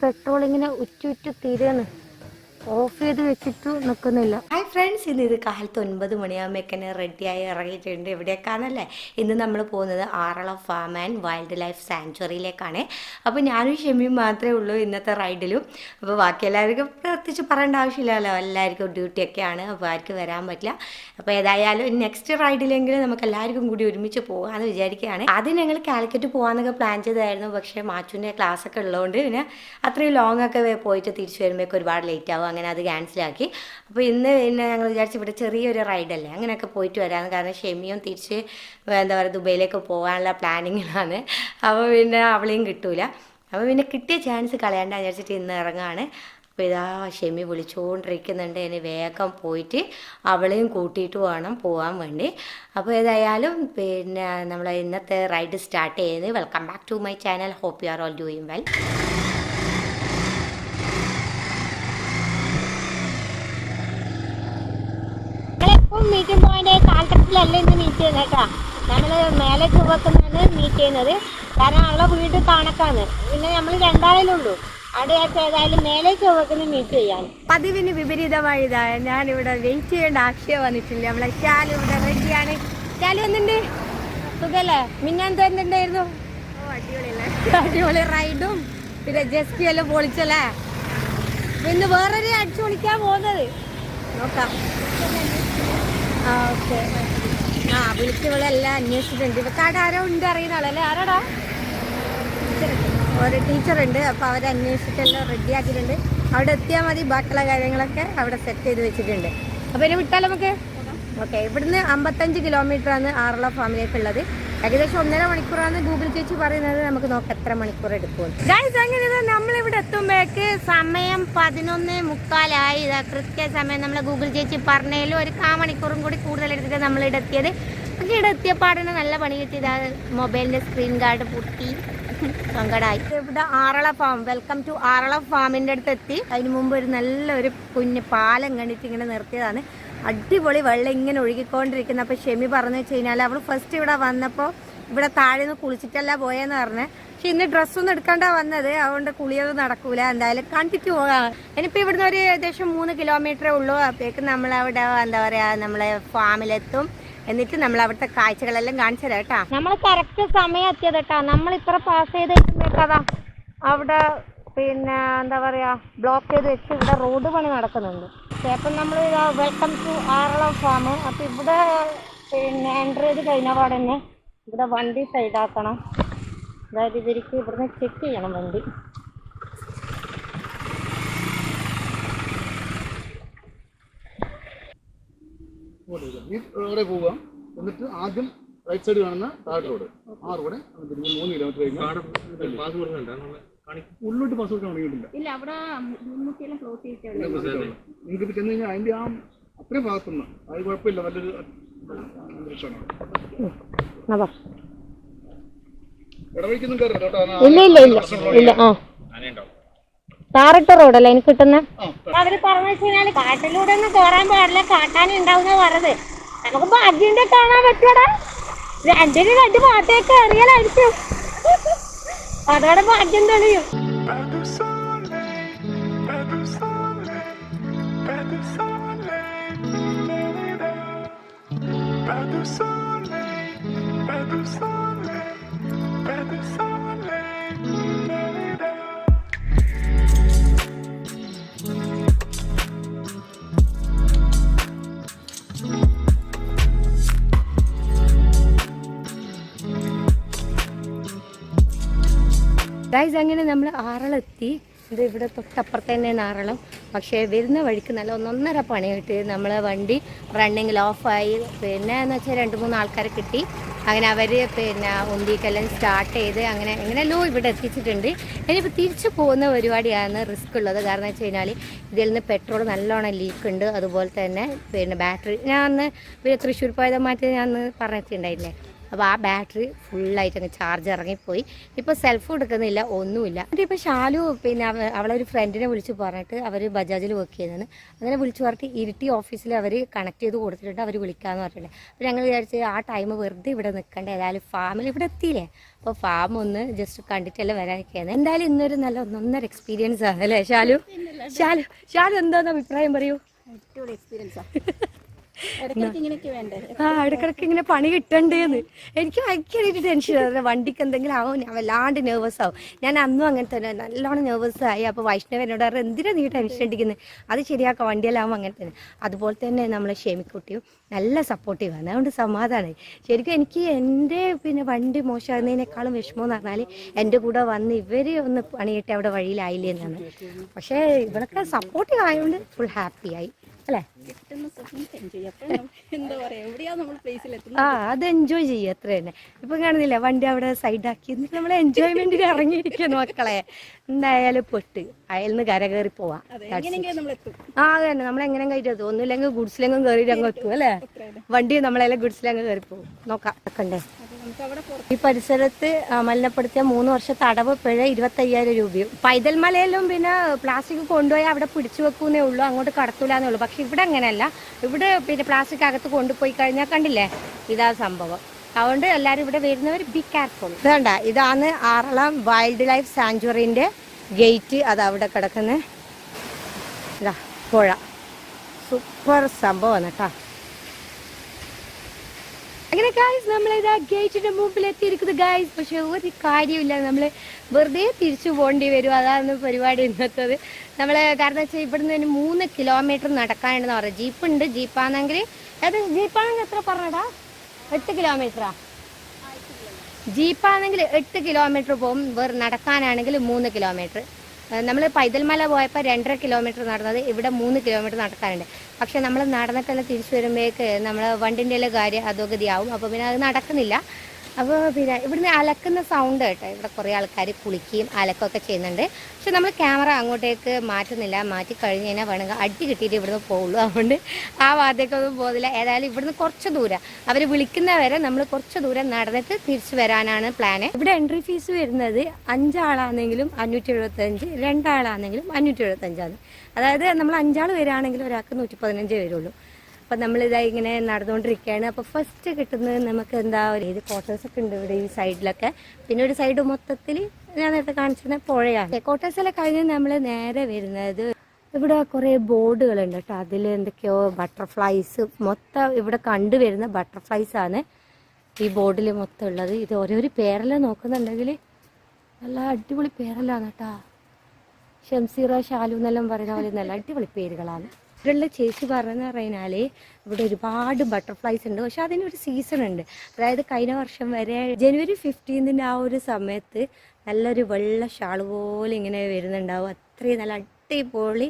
Petrol ഇങ്ങനെ ഉറ്റുറ്റു തീരുന്നു of ചെയ്ത് വെച്ചിട്ട് നിൽക്കുന്നില്ല ഹായ് ഫ്രണ്ട്സ് ഇന്ന് ഇത് കാലത്ത് ഒൻപത് മണിയാകുമ്പോഴേക്കന്നെ റെഡിയായി ഇറങ്ങിയിട്ടുണ്ട്. എവിടേക്കാണല്ലേ ഇന്ന് നമ്മൾ പോകുന്നത് Aralam farm and wild life സാങ്ച്വറിയിലേക്കാണ് അപ്പോൾ ഞാനും ഷെമിയും മാത്രമേ ഉള്ളൂ ഇന്നത്തെ റൈഡിലും അപ്പോൾ ബാക്കി എല്ലാവർക്കും പ്രത്യേകിച്ച് പറയേണ്ട ആവശ്യമില്ലല്ലോ. എല്ലാവർക്കും ഡ്യൂട്ടിയൊക്കെയാണ് അപ്പോൾ ആർക്കും വരാൻ പറ്റില്ല. അപ്പോൾ ഏതായാലും നെക്സ്റ്റ് റൈഡിലെങ്കിലും നമുക്ക് എല്ലാവർക്കും കൂടി ഒരുമിച്ച് പോകാമെന്ന് വിചാരിക്കുകയാണ്. ആദ്യം ഞങ്ങൾ കാലിക്കറ്റ് പോകാമെന്നൊക്കെ പ്ലാൻ ചെയ്തായിരുന്നു. പക്ഷേ മാച്ചുവിന്റെ ക്ലാസ്സൊക്കെ ഉള്ളതുകൊണ്ട് പിന്നെ അത്രയും ലോങ് ഒക്കെ പോയിട്ട് തിരിച്ചു വരുമ്പോഴേക്കും ഒരുപാട് ലേറ്റ് ആവും അങ്ങനെ അത് ക്യാൻസലാക്കി അപ്പോൾ ഇന്ന് പിന്നെ ഞങ്ങൾ വിചാരിച്ചു ഇവിടെ ചെറിയൊരു റൈഡല്ലേ അങ്ങനെയൊക്കെ പോയിട്ട് വരാമെന്ന് കാരണം ഷെമിയും തിരിച്ച് എന്താ പറയുക ദുബൈയിലേക്ക് പോകാനുള്ള പ്ലാനിങ്ങിലാണ് അപ്പോൾ പിന്നെ അവളെയും കിട്ടൂല. അപ്പോൾ പിന്നെ കിട്ടിയ ചാൻസ് കളയാണ്ട വിചാരിച്ചിട്ട് ഇന്ന് ഇറങ്ങാണ്. അപ്പോൾ ഇതാ ഷെമി വിളിച്ചുകൊണ്ടിരിക്കുന്നുണ്ട് ഇനി വേഗം പോയിട്ട് അവളെയും കൂട്ടിയിട്ട് വേണം പോകാൻ വേണ്ടി. അപ്പോൾ ഏതായാലും പിന്നെ നമ്മൾ ഇന്നത്തെ റൈഡ് സ്റ്റാർട്ട് ചെയ്യുന്നത് welcome back to my channel hope you are all doing well meeting point കാലഘട്ടത്തിലല്ല ഇന്ന് മീറ്റ് ചെയ്യുന്നത് കേട്ടോ? നമ്മൾ മേലെ ചുവക്കുന്നതാണ് മീറ്റ് ചെയ്യുന്നത്. കാരണം അവളെ വീട് കണക്കാണ്. പിന്നെ നമ്മൾ രണ്ടാളിലുള്ളൂ. അവിടെ ഏതായാലും മേലെ ചുവക്കുന്ന മീറ്റ് ചെയ്യാൻ. പതിവിന് വിപരീതമായി ഞാൻ ഇവിടെ വെയിറ്റ് ചെയ്യേണ്ട ആശയം വന്നിട്ടില്ല. നമ്മളെ ശാലു ഇവിടെ റെഡിയാണ് ശാലു എന്തുണ്ട്? സുഖല്ലേ? മിന്നാൻ എന്തുണ്ടായിരുന്നു? അടിപൊളി റൈഡും പിന്നെ ജസ്റ്റ് എല്ലാം പൊളിച്ചല്ലേ? പിന്നെ വേറൊരു അടിച്ചു പൊളിക്കാൻ പോകുന്നത്. നോക്കാം. ഓക്കെ. ആ വിളിച്ചവളെല്ലാം അന്വേഷിച്ചിട്ടുണ്ട്. ഇവക്ക് അവിടെ ആരോ ഉണ്ട് അറിയുന്ന ആളല്ലേ? ആരാടാ? ഒരു ടീച്ചറുണ്ട്. അപ്പോൾ അവരെ അന്വേഷിച്ചിട്ടെല്ലാം റെഡി ആക്കിയിട്ടുണ്ട്. അവിടെ എത്തിയാൽ മതി. ബാക്കിയുള്ള കാര്യങ്ങളൊക്കെ അവിടെ സെറ്റ് ചെയ്ത് വെച്ചിട്ടുണ്ട്. അപ്പോൾ ഇനി വിട്ടാൽ നമുക്ക്? ഓക്കെ. ഇവിടുന്ന് അമ്പത്തഞ്ച് കിലോമീറ്റർ ആണ് ആറുള്ള ഫാമിലേക്കുള്ളത് ഏകദേശം ഒന്നര മണിക്കൂറാണ് ഗൂഗിൾ ചേച്ചി പറയുന്നത്. നമുക്ക് നോക്കാം എത്ര മണിക്കൂർ എടുക്കും ഗൈസ് അങ്ങനെ നമ്മളിവിടെ എത്തുമ്പോഴേക്ക് സമയം പതിനൊന്ന് മുക്കാലായി. ഇതാ കൃത്യസമയം നമ്മളെ ഗൂഗിൾ ചേച്ചി പറഞ്ഞതിലും ഒരു കാ മണിക്കൂറും കൂടി കൂടുതൽ എടുത്തിട്ട് നമ്മൾ ഇവിടെ എത്തിയത്. പക്ഷേ ഇവിടെ നല്ല പണി കിട്ടിയതാ മൊബൈലിന്റെ സ്ക്രീൻ ഗാർഡ് പൊട്ടി. സങ്കടായി. ഇവിടെ Aralam farm. Welcome to Aralam ഫാമിന്റെ അടുത്ത് എത്തി. അതിന് മുമ്പ് ഒരു നല്ലൊരു കുഞ്ഞ് പാലം കണ്ടിട്ട് ഇങ്ങനെ നിർത്തിയതാണ്. അടിപൊളി വെള്ളം ഇങ്ങനെ ഒഴുകിക്കൊണ്ടിരിക്കുന്ന. അപ്പോൾ ഷെമി പറഞ്ഞു വെച്ച് കഴിഞ്ഞാൽ അവൾ ഫസ്റ്റ് ഇവിടെ വന്നപ്പോൾ ഇവിടെ താഴെ നിന്ന് കുളിച്ചിട്ടല്ല പോയെന്ന് പറഞ്ഞ്. പക്ഷെ ഇന്ന് ഡ്രസ്സൊന്നും എടുക്കണ്ട വന്നത്. അതുകൊണ്ട് കുളിയൊന്നും നടക്കൂല. എന്തായാലും കണ്ടിട്ട് പോകാം. ഇനിയിപ്പോൾ ഇവിടുന്ന് ഒരു ഏകദേശം മൂന്ന് കിലോമീറ്ററേ ഉള്ളൂ. അപ്പോഴേക്കും നമ്മളവിടെ എന്താ പറയാ നമ്മളെ ഫാമിലെത്തും. എന്നിട്ട് നമ്മൾ അവിടുത്തെ കാഴ്ചകളെല്ലാം കാണിച്ചു തരാം കേട്ടാ. നമ്മൾ കറക്റ്റ് സമയം എത്തിയത് കേട്ടാ. ഇത്ര പാസ് ചെയ്ത് എത്തുമ്പോഴേക്കതാ അവിടെ പിന്നെ എന്താ പറയാ ബ്ലോക്ക് ചെയ്ത് വെച്ച് ഇവിടെ റോഡ് പണി നടക്കുന്നുണ്ട്. അപ്പം നമ്മൾ വെൽക്കം ടു ആറളം ഫാം അപ്പം ഇവിടെ പിന്നെ എന്റർ ചെയ്ത് കഴിഞ്ഞ പാടെ ഇവിടെ വണ്ടി സൈഡാക്കണം. അതായത് ഇവർക്ക് ഇവിടുന്ന് ചെക്ക് ചെയ്യണം വണ്ടി. റോഡേ പോവുക. എന്നിട്ട് ആദ്യം റൈറ്റ് സൈഡ് കാണുന്ന താഴെ റോഡ്. ആ റോഡ് മൂന്ന് കിലോമീറ്റർ കഴിഞ്ഞാൽ ഉള്ളോട്ട് പാസ് കൊടുക്കാൻ തുടങ്ങിയിട്ടില്ല ഇല്ല അവിടെ മുൻമുട്ടിയെല്ലാം ക്ലോസ് ചെയ്തിട്ടുണ്ട് നിങ്ങൾക്ക് ചെന്ന് കഴിഞ്ഞാൽ അതിന്റെ ആ അത്രയും ഭാഗത്തുനിന്ന്. അത് കുഴപ്പമില്ല നല്ലൊരു അന്തരീക്ഷമാണ്. ഇടവഴിക്കൊന്നും കയറില്ല കേട്ടോ. ഇല്ല ഇല്ല ഇല്ല ഇല്ല ആ. ടാറിട്ട റോഡല്ലേ എനിക്ക് കിട്ടുന്ന? അവർ പറഞ്ഞു വെച്ചാൽ കാട്ടിലൂടെ ഒന്നും കേറാൻ പാടില്ല. കാട്ടാൻ ഉണ്ടാവുന്ന പറഞ്ഞത് നമുക്ക് ഭാഗ്യന്റെ കാണാൻ പറ്റൂടാ. രണ്ടിന് രണ്ട് പാട്ടൊക്കെ അറിയാലായിരിക്കും. അതോടെ ഭാഗ്യം തെളിയും. Pas de soleil, അങ്ങനെ നമ്മൾ ആറളെത്തി. ഇത് ഇവിടെ തൊട്ടപ്പുറത്ത് തന്നെയാണ് ആറളം. പക്ഷേ വരുന്ന വഴിക്ക് നല്ല ഒന്നൊന്നര പണി കിട്ടി നമ്മളെ വണ്ടി റണ്ണിങ്ങിൽ ഓഫായി പിന്നെ എന്ന് വെച്ചാൽ രണ്ട് മൂന്ന് ആൾക്കാരെ കിട്ടി. അങ്ങനെ അവർ പിന്നെ ഉന്തിക്കെല്ലാം സ്റ്റാർട്ട് ചെയ്ത് അങ്ങനെ എങ്ങനെയല്ലോ ഇവിടെ എത്തിച്ചിട്ടുണ്ട്. ഇനിയിപ്പോൾ തിരിച്ചു പോകുന്ന പരിപാടിയാണ് റിസ്ക് ഉള്ളത്. കാരണം വെച്ച് കഴിഞ്ഞാൽ ഇതിൽ നിന്ന് പെട്രോൾ നല്ലോണം ലീക്ക് ഉണ്ട്. അതുപോലെ തന്നെ പിന്നെ ബാറ്ററി ഞാൻ അന്ന് തൃശ്ശൂർ പോയത് മാറ്റി ഞാൻ പറഞ്ഞിട്ടുണ്ടായില്ലേ? അപ്പോൾ ആ ബാറ്ററി ഫുള്ളായിട്ട് അങ്ങ് ചാർജ് ഇറങ്ങിപ്പോയി. ഇപ്പോൾ സെൽഫ് എടുക്കുന്നില്ല ഒന്നുമില്ല. എന്നിട്ട് ഇപ്പോൾ ഷാലു പിന്നെ അവളൊരു അവളെ ഒരു ഫ്രണ്ടിനെ വിളിച്ച് പറഞ്ഞിട്ട് അവർ ബജാജിൽ വർക്ക് ചെയ്യുന്നതാണ്. അങ്ങനെ വിളിച്ച് പറഞ്ഞിട്ട് ഇരിട്ടി ഓഫീസിൽ അവർ കണക്ട് ചെയ്ത് കൊടുത്തിട്ടുണ്ട് അവർ വിളിക്കാമെന്ന് പറഞ്ഞിട്ടുണ്ട്. അപ്പോൾ ഞങ്ങൾ വിചാരിച്ച് ആ ടൈം വെറുതെ ഇവിടെ നിൽക്കണ്ട ഏതായാലും ഫാമിൽ ഇവിടെ എത്തിയില്ലേ? അപ്പോൾ ഫാം ഒന്ന് ജസ്റ്റ് കണ്ടിട്ടല്ലേ വരാനൊക്കെയാണ് എന്തായാലും ഇന്നൊരു നല്ല ഒന്നൊന്നര എക്സ്പീരിയൻസ് ആണ് അല്ലേ ഷാലു ഷാലു ഷാലു എന്താണെന്ന് അഭിപ്രായം പറയൂ? അടിപൊളി ആ ഇടക്കിടക്ക് ഇങ്ങനെ പണി കിട്ടണ്ടേന്ന്. എനിക്ക് ഭയങ്കരമായിട്ട് ടെൻഷൻ വണ്ടിക്ക് എന്തെങ്കിലും ആവും ഞാൻ വല്ലാണ്ട് നെർവസ് ആവും. ഞാൻ അന്നും അങ്ങനെ തന്നെ നല്ലോണം നെർവസ് ആയി. അപ്പോൾ വൈഷ്ണവ് എന്നോട് പറഞ്ഞു എന്തിനാ നീ ടെൻഷൻ അടിക്കുന്നത് അത് ശരിയാക്കാം വണ്ടിയെല്ലാം അങ്ങനെ തന്നെ. അതുപോലെ തന്നെ നമ്മളെ ക്ഷമിക്കുട്ടിയും നല്ല സപ്പോർട്ടീവാണ് അതുകൊണ്ട് സമാധാനമായി ശരിക്കും എനിക്ക് എന്റെ പിന്നെ വണ്ടി മോശമാകുന്നതിനേക്കാളും വിഷമം എന്ന് പറഞ്ഞാൽ എന്റെ കൂടെ വന്ന് ഇവർ ഒന്ന് പണിയിട്ട് അവിടെ വഴിയിലായില്ലേ എന്നാണ്. പക്ഷേ ഇവളൊക്കെ സപ്പോർട്ടീവ് ആയതുകൊണ്ട് ഫുൾ ഹാപ്പിയായി അല്ലേ? ചെയ്യാം. ആ അത് എൻജോയ് ചെയ്യുക അത്ര തന്നെ. ഇപ്പൊ കാണുന്നില്ല വണ്ടി അവിടെ സൈഡാക്കി എന്നിട്ട് നമ്മൾ എൻജോയ്മെന്റിന് ഇറങ്ങിയിരിക്കുന്നു മക്കളെ. എന്തായാലും പൊട്ട്. അയൽന്ന് കര കയറി പോവാം. ആ അത് തന്നെ. നമ്മൾ എങ്ങനെ കയറ്റത് ഒന്നുമില്ലെങ്കിൽ ഗുഡ്സിലെങ്കും കയറി അങ്ങ് എത്തും അല്ലേ? വണ്ടി നമ്മളെല്ലാം ഗുഡ്സിലങ്ങ് കയറി പോകും നോക്കാം കണ്ടേ ഈ പരിസരത്ത് മലിനപ്പെടുത്തിയ മൂന്ന് വർഷത്തെ അടവ് പിഴ ഇരുപത്തയ്യായിരം രൂപയും പൈതൽ മലയിലും പിന്നെ പ്ലാസ്റ്റിക് കൊണ്ടുപോയി അവിടെ പിടിച്ചു വെക്കുന്നേ ഉള്ളൂ അങ്ങോട്ട് കടത്തൂലെന്നേ ഉള്ളൂ. പക്ഷെ ഇവിടെ അങ്ങനെയല്ല. ഇവിടെ പിന്നെ പ്ലാസ്റ്റിക് അകത്ത് കൊണ്ടുപോയി കഴിഞ്ഞാൽ കണ്ടില്ലേ? ഇതാ സംഭവം. അതുകൊണ്ട് എല്ലാവരും ഇവിടെ വരുന്നവർ ബി കെയർഫുൾ വേണ്ട ഇതാണ് ആറളം വൈൽഡ് ലൈഫ് സാങ്ച്വറിന്റെ ഗേറ്റ് അത് അവിടെ കിടക്കുന്നത് പുഴ. സൂപ്പർ സംഭവമാണ് കേട്ടോ. അങ്ങനെ ഗായ്സ് നമ്മൾ ഇതാ ഗേറ്റിന്റെ മുമ്പിൽ എത്തിയിരിക്കുന്നത് ഗായ്സ് പക്ഷെ ഒരു കാര്യമില്ല നമ്മൾ വെറുതെ തിരിച്ചു പോകേണ്ടി വരും. അതാണ് പരിപാടി ഇന്നത്തത്. നമ്മൾ കാരണം വെച്ചാൽ ഇവിടുന്ന് തന്നെ മൂന്ന് കിലോമീറ്റർ നടക്കാനുണ്ടെന്ന് പറയാം ജീപ്പ് ഉണ്ട്. ജീപ്പാണെങ്കിൽ അത് ജീപ്പാണെങ്കിൽ എത്ര പറഞ്ഞടാ? എട്ട് കിലോമീറ്ററാ ജീപ്പാണെങ്കിൽ എട്ട് കിലോമീറ്റർ പോകും. വെറു നടക്കാനാണെങ്കിൽ മൂന്ന് കിലോമീറ്റർ നമ്മൾ പൈതൽമല പോയപ്പോൾ രണ്ടര കിലോമീറ്റർ നടന്നത്. ഇവിടെ മൂന്ന് കിലോമീറ്റർ നടക്കാനുണ്ട്. പക്ഷെ നമ്മൾ നടന്നിട്ടെല്ലാം തിരിച്ചു വരുമ്പോഴേക്ക് നമ്മൾ വണ്ടിന്റെ കാര്യം അധോഗതിയാവും. അപ്പോൾ പിന്നെ അത് നടക്കുന്നില്ല. അപ്പോൾ പിന്നെ ഇവിടുന്ന് അലക്കുന്ന സൗണ്ട് കേട്ടോ. ഇവിടെ കുറേ ആൾക്കാർ കുളിക്കുകയും അലക്കുകയൊക്കെ ചെയ്യുന്നുണ്ട്. പക്ഷെ നമ്മൾ ക്യാമറ അങ്ങോട്ടേക്ക് മാറ്റുന്നില്ല. മാറ്റി കഴിഞ്ഞ് കഴിഞ്ഞാൽ വേണമെങ്കിൽ അടി കിട്ടിയിട്ട് ഇവിടുന്ന് പോകുള്ളൂ അതുകൊണ്ട് ആ ഭാഗത്തേക്കൊന്നും പോകുന്നില്ല. ഏതായാലും ഇവിടുന്ന് കുറച്ച് ദൂരം. അവർ വിളിക്കുന്നവരെ നമ്മൾ കുറച്ച് ദൂരം നടന്നിട്ട് തിരിച്ചു വരാനാണ് പ്ലാന് ഇവിടെ എൻട്രി ഫീസ് വരുന്നത് അഞ്ചാളാണെങ്കിലും അഞ്ഞൂറ്റി എഴുപത്തഞ്ച് രണ്ടാളാണെങ്കിലും അഞ്ഞൂറ്റി എഴുപത്തഞ്ചാണ് അതായത് നമ്മൾ അഞ്ചാൾ വരികയാണെങ്കിൽ ഒരാൾക്ക് നൂറ്റി പതിനഞ്ചേ വരുള്ളൂ. അപ്പം നമ്മളിതാ ഇങ്ങനെ നടന്നുകൊണ്ടിരിക്കുകയാണ്. അപ്പോൾ ഫസ്റ്റ് കിട്ടുന്നത് നമുക്ക് എന്താ ഒരു ഇത് ക്വാർട്ടേഴ്സ് ഒക്കെ ഉണ്ട് ഇവിടെ ഈ സൈഡിലൊക്കെ പിന്നെ ഒരു സൈഡ് മൊത്തത്തിൽ ഞാൻ നേരത്തെ കാണിച്ചിരുന്ന പുഴയാണ്. ക്വാർട്ടേഴ്സെല്ലാം കഴിഞ്ഞ് നമ്മൾ നേരെ വരുന്നത് ഇവിടെ കുറേ ബോർഡുകളുണ്ട് കേട്ടോ. അതിൽ എന്തൊക്കെയോ ബട്ടർഫ്ലൈസ് മൊത്തം ഇവിടെ കണ്ടുവരുന്ന ബട്ടർഫ്ലൈസ് ആണ് ഈ ബോർഡിൽ മൊത്തം ഉള്ളത്. ഇത് ഓരോരു പേരെല്ലാം നോക്കുന്നുണ്ടെങ്കിൽ നല്ല അടിപൊളി പേരെല്ലാം കേട്ടോ. ഷംസീറ ഷാലു എന്നെല്ലാം പറയുന്ന പോലെ നല്ല അടിപൊളി പേരുകളാണ്. ഇവിടെയുള്ള ചേച്ചി പറഞ്ഞെന്ന് പറഞ്ഞാൽ ഇവിടെ ഒരുപാട് ബട്ടർഫ്ലൈസ് ഉണ്ട്. പക്ഷെ അതിനൊരു സീസൺ ഉണ്ട്. അതായത് കഴിഞ്ഞ വർഷം വരെ ജനുവരി ഫിഫ്റ്റീൻതിന്റെ ആ ഒരു സമയത്ത് നല്ലൊരു വെള്ള ഷാൾ പോലെ ഇങ്ങനെ വരുന്നുണ്ടാവും. അത്രയും നല്ല അടിപൊളി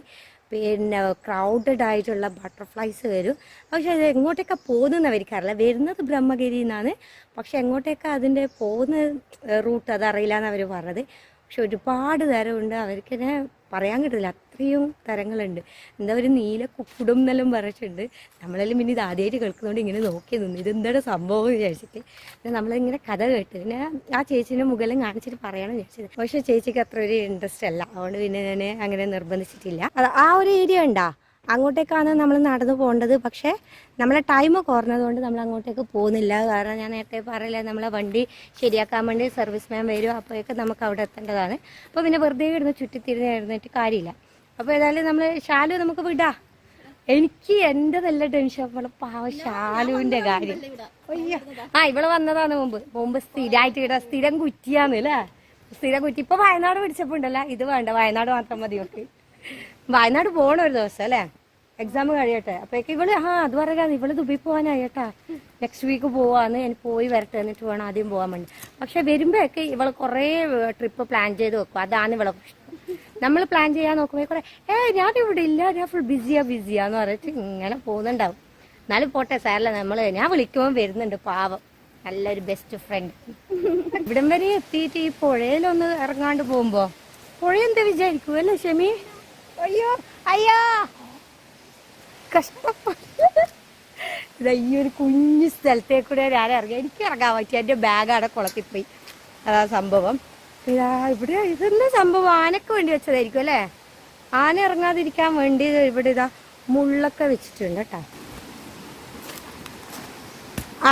പിന്നെ ക്രൗഡഡ് ആയിട്ടുള്ള ബട്ടർഫ്ലൈസ് വരും. പക്ഷെ അത് എങ്ങോട്ടൊക്കെ പോകുന്നതെന്ന് അവർക്കറിയില്ല. വരുന്നത് ബ്രഹ്മഗിരിന്നാണ്. പക്ഷെ എങ്ങോട്ടൊക്കെ അതിന്റെ പോകുന്ന റൂട്ട് അതറിയില്ല എന്ന് അവർ പറഞ്ഞത്. പക്ഷെ ഒരുപാട് തരമുണ്ട്. അവർക്കെന്നെ പറയാൻ കിട്ടില്ല അത്രയും തരങ്ങളുണ്ട്. എന്താ ഒരു നീല കുക്കുടും എന്നെല്ലാം പറഞ്ഞിട്ടുണ്ട്. നമ്മളെല്ലാം പിന്നെ ഇത് ആദ്യമായിട്ട് കേൾക്കുന്നതുകൊണ്ട് ഇങ്ങനെ നോക്കി നിന്നു. ഇതെന്താണ് സംഭവം എന്ന് വിചാരിച്ചിട്ട്. പിന്നെ നമ്മളിങ്ങനെ കഥ കേട്ട് പിന്നെ ആ ചേച്ചീന്റെ മുകളിലും കാണിച്ചിട്ട് പറയണം വിചാരിച്ചത്. പക്ഷേ ചേച്ചിക്ക് അത്ര ഒരു ഇൻട്രസ്റ്റ് അല്ല. അതുകൊണ്ട് പിന്നെ ഞാൻ അങ്ങനെ നിർബന്ധിച്ചിട്ടില്ല. ആ ഒരു ഏരിയ ഉണ്ടാ? അങ്ങോട്ടേക്കാണ് നമ്മൾ നടന്നു പോകേണ്ടത്. പക്ഷേ നമ്മളെ ടൈം കുറഞ്ഞതുകൊണ്ട് നമ്മൾ അങ്ങോട്ടേക്ക് പോകുന്നില്ല. കാരണം ഞാൻ നേരത്തെ പറയില്ല നമ്മളെ വണ്ടി ശരിയാക്കാൻ വേണ്ടി സർവീസ് മാൻ വരും. അപ്പോഴേക്ക് നമുക്ക് അവിടെ എത്തേണ്ടതാണ്. അപ്പോൾ പിന്നെ വെറുതെ ഇടുന്ന ചുറ്റിത്തിരിഞ്ഞ് എഴുന്നേറ്റ് കാര്യമില്ല. അപ്പോൾ ഏതായാലും നമ്മൾ ഷാലു നമുക്ക് വിടാം. എനിക്ക് എന്റെ നല്ല ടെൻഷൻ അപ്പോൾ പാവ ഷാലുവിന്റെ കാര്യം. അയ്യോ. ആ ഇവിടെ വന്നതാണ് മുമ്പ്. മുമ്പ് സ്ഥിരമായിട്ട് ഇവിടെ സ്ഥിരം കുറ്റിയാന്ന് അല്ലേ? സ്ഥിരം കുറ്റി. ഇപ്പൊ വയനാട് പിടിച്ചപ്പോ ഉണ്ടല്ലോ. ഇത് വേണ്ട. വയനാട് മാത്രം മതി ഒക്കെ വയനാട് പോകണം ഒരു ദിവസം അല്ലേ? എക്സാം കഴിയട്ടെ. അപ്പോഴേക്ക് ഇവൾ ആ അത് പറയാ. ഇവൾ ദുബി പോകാനായി കേട്ടാ നെക്സ്റ്റ് വീക്ക് പോവാന്ന്. എനിക്ക് പോയി വരട്ടെ എന്നിട്ട് വേണം ആദ്യം പോകാൻ വേണ്ടി. പക്ഷെ വരുമ്പോഴൊക്കെ ഇവൾ കുറേ ട്രിപ്പ് പ്ലാൻ ചെയ്ത് വെക്കും. അതാണ് ഇവളെ നമ്മൾ പ്ലാൻ ചെയ്യാൻ നോക്കുമ്പോൾ കുറെ ഏ ഞാൻ ഇവിടെ ഇല്ല ഞാൻ ഫുൾ ബിസിയാ ബിസിയാന്ന് പറഞ്ഞിട്ട് ഇങ്ങനെ പോകുന്നുണ്ടാവും. എന്നാലും പോട്ടെ സാറല്ല നമ്മൾ ഞാൻ വിളിക്കുമ്പോൾ വരുന്നുണ്ട് പാവം. നല്ലൊരു ബെസ്റ്റ് ഫ്രണ്ട് ഇവിടം വരെ എത്തിയിട്ട് ഈ പുഴയിലൊന്ന് ഇറങ്ങാണ്ട് പോകുമ്പോ പുഴ എന്താ വിചാരിക്കും അല്ലേ ഷമി? അയ്യോ അയ്യോ. കഷ്ടപ്പെട്ട ഈ ഒരു കുഞ്ഞു സ്ഥലത്തേക്ക് കൂടെ ഞാൻ ഇറങ്ങി. എനിക്ക് ഇറങ്ങാൻ പറ്റി. എന്റെ ബാഗ് അവിടെ കുളത്തിപ്പോയി. അതാ സംഭവം. ഇതാ ഇവിടെ ഇതെന്താ സംഭവം? ആനക്ക് വേണ്ടി വെച്ചതായിരിക്കും അല്ലേ? ആന ഇറങ്ങാതിരിക്കാൻ വേണ്ടി ഇവിടെ ഇതാ മുള്ളൊക്കെ വെച്ചിട്ടുണ്ട് കേട്ടോ.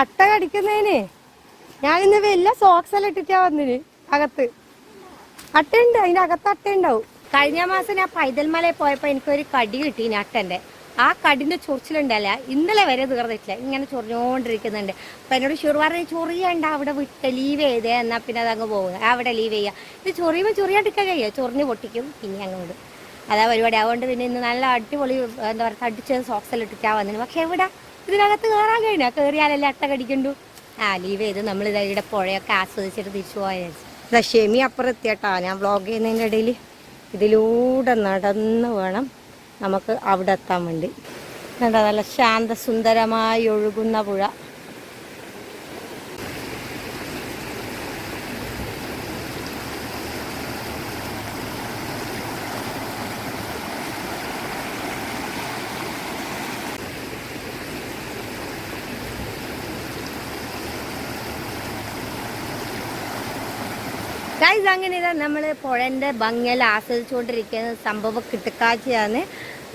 അട്ട കടിക്കുന്നതിന് ഞാൻ ഇന്ന് വല്ല സോക്സ് എല്ലാം ഇട്ടിട്ടാ വന്നിന്. അകത്ത്. അട്ടയുണ്ട്. അതിന്റെ അകത്ത് അട്ട ഉണ്ടാവും കഴിഞ്ഞ മാസം ഞാൻ പൈതൽമലയിൽ പോയപ്പോൾ എനിക്കൊരു കടി കിട്ടി നട്ടന്റെ ആ കടിന്റെ ചൊറിച്ചിലുണ്ടല്ല ഇന്നലെ വരെ തീർന്നിട്ടില്ല ഇങ്ങനെ ചൊറിഞ്ഞുകൊണ്ടിരിക്കുന്നുണ്ട് അപ്പൊ എന്നോട് ഷുറുവാറിന് ചൊറിയണ്ട അവിടെ വിട്ട് ലീവ് ചെയ്തേ എന്നാ പിന്നെ അതങ്ങ് പോകുക അവിടെ ലീവ് ചെയ്യുക ഇത് ചൊറിയുമ്പോൾ ചൊറിയാണ്ടിരിക്കാൻ കഴിയുക ചൊറിഞ്ഞ് പൊട്ടിക്കും പിന്നെ അങ്ങോട്ട്. അതാ പരിപാടി. അതുകൊണ്ട് പിന്നെ ഇന്ന് നല്ല അടിപൊളി എന്താ പറയുക അടിച്ച് സോക്സെല്ലാം ഇട്ടിട്ടാ വന്നിന്. പക്ഷെ എവിടെ? ഇതിനകത്ത് കയറാൻ കഴിഞ്ഞ കയറിയാലല്ലേ അട്ട കടിക്കണ്ടു? ആ ലീവ് ചെയ്ത് നമ്മൾ ഇവിടെ പുഴയൊക്കെ ആസ്വദിച്ചിട്ട് തിരിച്ചു പോയാൽ ഷെമി അപ്പുറം ഞാൻ വ്ളോഗ് ചെയ്യുന്നതിന്റെ ഇടയിൽ ഇതിലൂടെ നടന്ന് വേണം നമുക്ക് അവിടെ എത്താൻ വേണ്ടി. എന്താ നല്ല ശാന്തസുന്ദരമായി ഒഴുകുന്ന പുഴ. ഗൈസ് അങ്ങനെ ഇതാ നമ്മൾ പുഴന്റെ ഭംഗിയെല്ലാം ആസ്വദിച്ചുകൊണ്ടിരിക്കുന്ന സംഭവം കിട്ടുക്കാഴ്ചയാണ്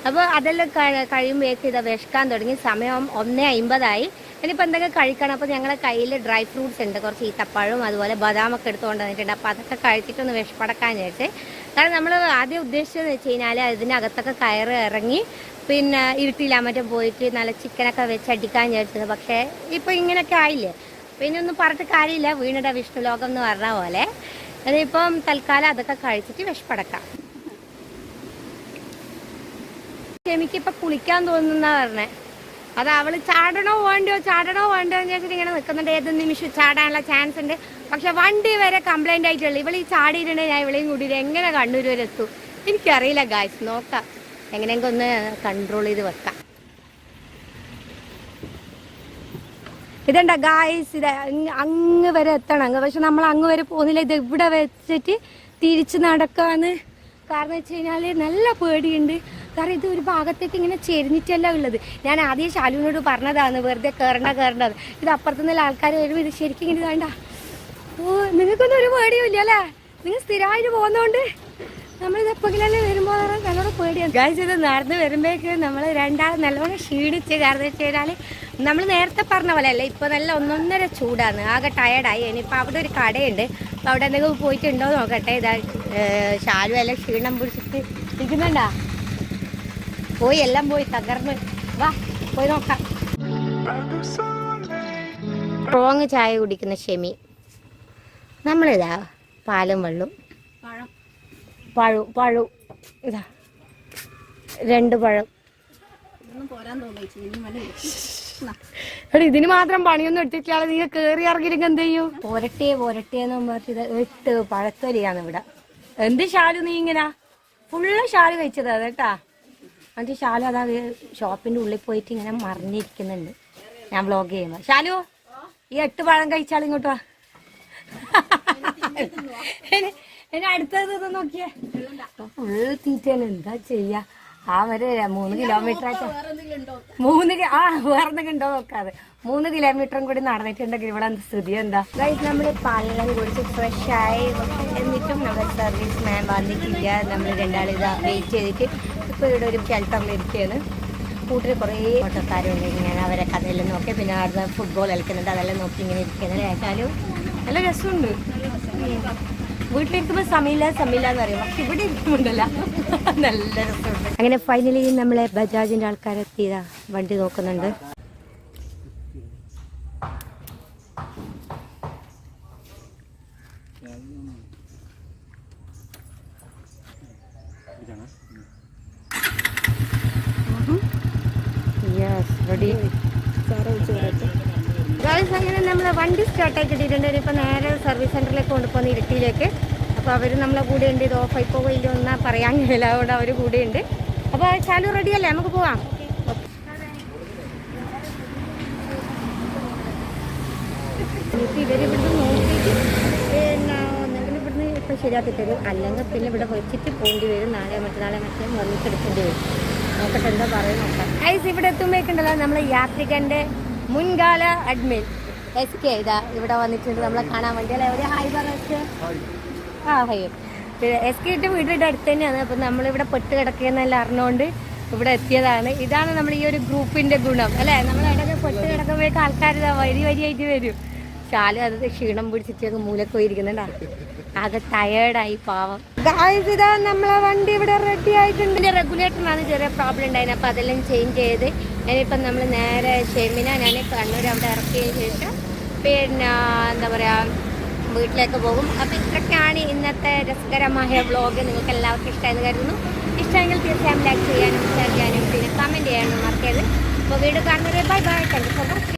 അപ്പോൾ അതെല്ലാം കഴിയുമ്പോഴേക്ക് ഇതാ വിഷക്കാൻ തുടങ്ങി. സമയം ഒന്നേ അമ്പതായി ഇനിയിപ്പോൾ എന്തൊക്കെ കഴിക്കണം. അപ്പോൾ ഞങ്ങളുടെ കയ്യിൽ ഡ്രൈ ഫ്രൂട്ട്സ് ഉണ്ട്. കുറച്ച് ഈത്തപ്പഴവും അതുപോലെ ബദാമൊക്കെ എടുത്തുകൊണ്ട് വന്നിട്ടുണ്ട് അപ്പോൾ അതൊക്കെ കഴിച്ചിട്ടൊന്ന് വിഷപ്പടക്കാൻ വിചാരിച്ചേ. കാരണം നമ്മൾ ആദ്യം ഉദ്ദേശിച്ചതെന്ന് വെച്ച് കഴിഞ്ഞാൽ ഇതിനകത്തൊക്കെ കയറി ഇറങ്ങി പിന്നെ ഇരുട്ടിയില്ല. മറ്റും പോയിട്ട് നല്ല ചിക്കനൊക്കെ വെച്ച് അടിക്കാൻ വിചാരിച്ചത്. പക്ഷേ ഇപ്പോൾ ഇങ്ങനെയൊക്കെ ആയില്ലേ? പിന്നെ ഒന്നും പറഞ്ഞിട്ട് കാര്യമില്ല. വീണുടെ വിഷ്ണു ലോകം എന്ന് പറഞ്ഞ പോലെ. അതിപ്പം തൽക്കാലം അതൊക്കെ കഴിച്ചിട്ട് വിഷപ്പടക്കാം ക്ഷമിക്കിപ്പൊ കുളിക്കാൻ തോന്നുന്ന പറഞ്ഞേ. അത് അവൾ ചാടണോ വേണ്ടോ ചാടണോ വേണ്ടോ എന്ന് ചോദിച്ചിട്ട് ഇങ്ങനെ നിൽക്കുന്നുണ്ട് ഏത് നിമിഷം ചാടാനുള്ള ചാൻസ് ഉണ്ട്. പക്ഷെ വണ്ടി വരെ കംപ്ലൈന്റ് ആയിട്ടുള്ളൂ. ഇവൾ ചാടിയിട്ടുണ്ടെങ്കിൽ ഞാൻ ഇവളെയും കൂടി എങ്ങനെ കണ്ണൂർ വരെ എത്തും? എനിക്കറിയില്ല ഗായ്സ് നോക്കാം. എങ്ങനെയെങ്കിലും ഒന്ന് കൺട്രോൾ ചെയ്ത് വെക്കാം. ഇതണ്ട ഗായ്സ് ഇത് അങ്ങ് വരെ എത്തണം. അങ്ങ് പക്ഷെ നമ്മൾ അങ്ങ് വരെ പോകുന്നില്ല. ഇത് ഇവിടെ വെച്ചിട്ട് തിരിച്ച് നടക്കാന്ന്. കാരണം വെച്ച് കഴിഞ്ഞാൽ നല്ല പേടിയുണ്ട്. കാരണം ഇത് ഒരു ഭാഗത്തേക്ക് ഇങ്ങനെ ചെരിഞ്ഞിട്ടല്ല ഉള്ളത്. ഞാൻ ആദ്യം ശാലുവിനോട് പറഞ്ഞതാണ് വെറുതെ കയറണ്ട കയറേണ്ടത് ഇത് അപ്പുറത്തു നിന്നുള്ള ആൾക്കാർ വരുമ്പോൾ ഇത് ശരിക്കും ഇങ്ങനെ വേണ്ട ഓ നിങ്ങൾക്കൊന്നും ഒരു പേടിയും ഇല്ല അല്ലേ? നിങ്ങൾ സ്ഥിരമായിട്ട് പോകുന്നോണ്ട് നമ്മളിത് എപ്പോഴെങ്കിലും വരുമ്പോൾ നല്ലോണം പേടിയാണ്. ഗായ്സ് ഇത് നടന്ന് വരുമ്പോഴേക്ക് നമ്മൾ രണ്ടാൾ നല്ലോണം ക്ഷീണിച്ച് കാരണം വെച്ച് കഴിഞ്ഞാൽ നമ്മൾ നേരത്തെ പറഞ്ഞ പോലെ അല്ല ഇപ്പോൾ നല്ല ഒന്നൊന്നര ചൂടാണ്. ആകെ ടയർഡായി ഇനിയിപ്പോൾ അവിടെ ഒരു കടയുണ്ട്. അപ്പോൾ അവിടെ എന്തെങ്കിലും പോയിട്ടുണ്ടോ നോക്കട്ടെ. ഇതാ ഷാലു അല്ല എല്ലാം ക്ഷീണം പിടിച്ചിട്ട് ഇരിക്കുന്നുണ്ടാ? പോയി എല്ലാം പോയി തകർന്ന്. വാ പോയി നോക്കാം. സ്ട്രോങ് ചായ കുടിക്കുന്ന ഷെമി. നമ്മളിതാ പാലും വെള്ളും. പഴം. പഴു ഇതാ രണ്ട് പഴം. പോരാൻ തോന്നി എടാ ഇതിന് മാത്രം പണിയൊന്നും എടുത്തിട്ടില്ല. നീ കേറി ഇറങ്ങിയിരുന്നെങ്കിൽ എന്ത് ചെയ്യൂ? പോരട്ടെ പോരട്ടെ എന്ന് പറഞ്ഞത് എട്ട് പഴത്തൊലിയാണ് ഇവിടെ. എന്ത് ഷാലു നീ ഇങ്ങനെ? ഫുള്ള് ഷാൽ കഴിച്ചതാ കേട്ടാ. എന്നിട്ട് ഷാലു അതാ ഷോപ്പിന്റെ ഉള്ളിൽ പോയിട്ട് ഇങ്ങനെ മറിഞ്ഞിരിക്കുന്നുണ്ട്. ഞാൻ വ്ളോഗ് ചെയ്യുന്നു. ഷാലു ഈ എട്ട് പഴം കഴിച്ചാൽ ഇങ്ങോട്ട് വാ. ഇനി അടുത്തത് നോക്കിയേ. ഫുള്ള് തീറ്റയാണ് എന്താ ചെയ്യാ? ആ വരെ മൂന്ന് കിലോമീറ്റർ ആയിട്ട് മൂന്ന് ആ ആ വേറെന്തെങ്കിലും ഉണ്ടോ നോക്കാതെ. മൂന്ന് കിലോമീറ്ററും കൂടി നടന്നിട്ടുണ്ടെങ്കിൽ ഇവിടെ സ്ഥിതി എന്താ? നമ്മൾ പാലെല്ലാം കുടിച്ച് ഫ്രഷ് ആയി എന്നിട്ടും നമ്മുടെ സർവീസ് മാൻ വന്നിട്ടില്ല. നമ്മൾ രണ്ടാളിതാ വെയിറ്റ് ചെയ്തിട്ട് ഇപ്പൊ ഇവിടെ ഒരു ഷെൽട്ടറിൽ ഇരിക്കുകയാണ്. കൂട്ടിൽ കുറേ ഓട്ടക്കാരുണ്ട്. ഇങ്ങനെ അവരെ കഥയെല്ലാം നോക്കി. പിന്നെ അവിടെ ഫുട്ബോൾ കളിക്കുന്നുണ്ട്. അതെല്ലാം നോക്കി ഇങ്ങനെ ഇരിക്കുന്നത് കേട്ടാലും നല്ല രസമുണ്ട്. വീട്ടിലിരിക്കുമ്പോൾ സമയമില്ല സമയമില്ല എന്ന് അറിയാം പക്ഷെ ഇവിടെ ഇരിക്കുമ്പോണ്ടല്ല നല്ല രസമുണ്ട്. അങ്ങനെ ഫൈനലി നമ്മളെ ബജാജിന്റെ ആൾക്കാരെത്തിയതാ വണ്ടി നോക്കുന്നുണ്ട്. റെഡി ഗൈസ് അങ്ങനെ നമ്മൾ വണ്ടി സ്റ്റാർട്ടായി ഇട്ടിട്ടുണ്ട് ഇപ്പോൾ നേരെ സർവീസ് സെന്ററിലേക്ക് കൊണ്ടുപോകുന്ന ഇരിട്ടിയിലേക്ക്. അപ്പോൾ അവർ നമ്മളെ കൂടെ ഉണ്ട്. ഇത് ഓഫ് ആയി പോകില്ല എന്നാ പറയാൻ കഴിയില്ല. അവിടെ അവർ കൂടെ ഉണ്ട്. അപ്പോൾ ചാലു റെഡി അല്ലേ? നമുക്ക് പോവാം. ഇപ്പോൾ ശരിയാക്കി തരും. അല്ലെങ്കിൽ പിന്നെ ഇവിടെ വെച്ചിട്ട് പോകേണ്ടി വരും. നാളെ മറ്റന്നാളെ മറ്റേ എടുക്കേണ്ടി വരും. നോക്കട്ടെ എന്താ പറയുന്നത് ഐസ് ഇവിടെ എത്തുമ്പോഴേക്കുണ്ടല്ലോ നമ്മളെ യാത്രികന്റെ മുൻകാല അഡ്മിൻ. എസ് കെ ഇതാ ഇവിടെ വന്നിട്ടുണ്ട്. നമ്മളെ കാണാൻ വേണ്ടി അല്ലെ? ഒരു ഹായ് പറഞ്ഞു ആ ഹായ്. എസ് കെയുടെ വീടിന്റെ അടുത്ത് തന്നെയാണ്. അപ്പം നമ്മളിവിടെ പെട്ട് കിടക്കുകയെന്നെല്ലാം അറിഞ്ഞുകൊണ്ട് ഇവിടെ എത്തിയതാണ്. ഇതാണ് നമ്മൾ ഈ ഒരു ഗ്രൂപ്പിന്റെ ഗുണം അല്ലെ? നമ്മൾ ഇടയ്ക്ക് പെട്ട് കിടക്കുമ്പോഴേക്ക് ആൾക്കാർ ഇതാ വരി വരിയായിട്ട് വരും. ശാല അത് ക്ഷീണം പിടിച്ചിട്ട് അങ്ങ് മൂലക്ക് പോയിരിക്കുന്നുണ്ടാ. ആകെ ടയേർഡായി പാവം. ഇതാ നമ്മളെ വണ്ടി ഇവിടെ റെഡി ആയിട്ടുണ്ട്. റെഗുലേറ്ററിനാണ് ചെറിയ പ്രോബ്ലം ഉണ്ടായിരുന്നത്. അപ്പൊ അതെല്ലാം ചേഞ്ച് ചെയ്ത് ഞാനിപ്പം നമ്മൾ നേരെ ഷെമിന ഞാൻ കണ്ണൂർ അവിടെ ഇറക്കിയ ശേഷം പിന്നെ എന്താ പറയുക വീട്ടിലേക്ക് പോകും. അപ്പോൾ ഇത്രയൊക്കെയാണ് ഇന്നത്തെ രസകരമായ വ്ളോഗ്. നിങ്ങൾക്ക് എല്ലാവർക്കും ഇഷ്ടമായെന്ന് കരുതുന്നു. ഇഷ്ടമെങ്കിൽ തീർച്ചയായും ലൈക്ക് ചെയ്യാനും ഷെയർ ചെയ്യാനും പിന്നെ കമന്റ് ചെയ്യാനും മറക്കരുത്. അപ്പോൾ വീട് കാണുന്നത് ബൈ ബൈ കണ്ടു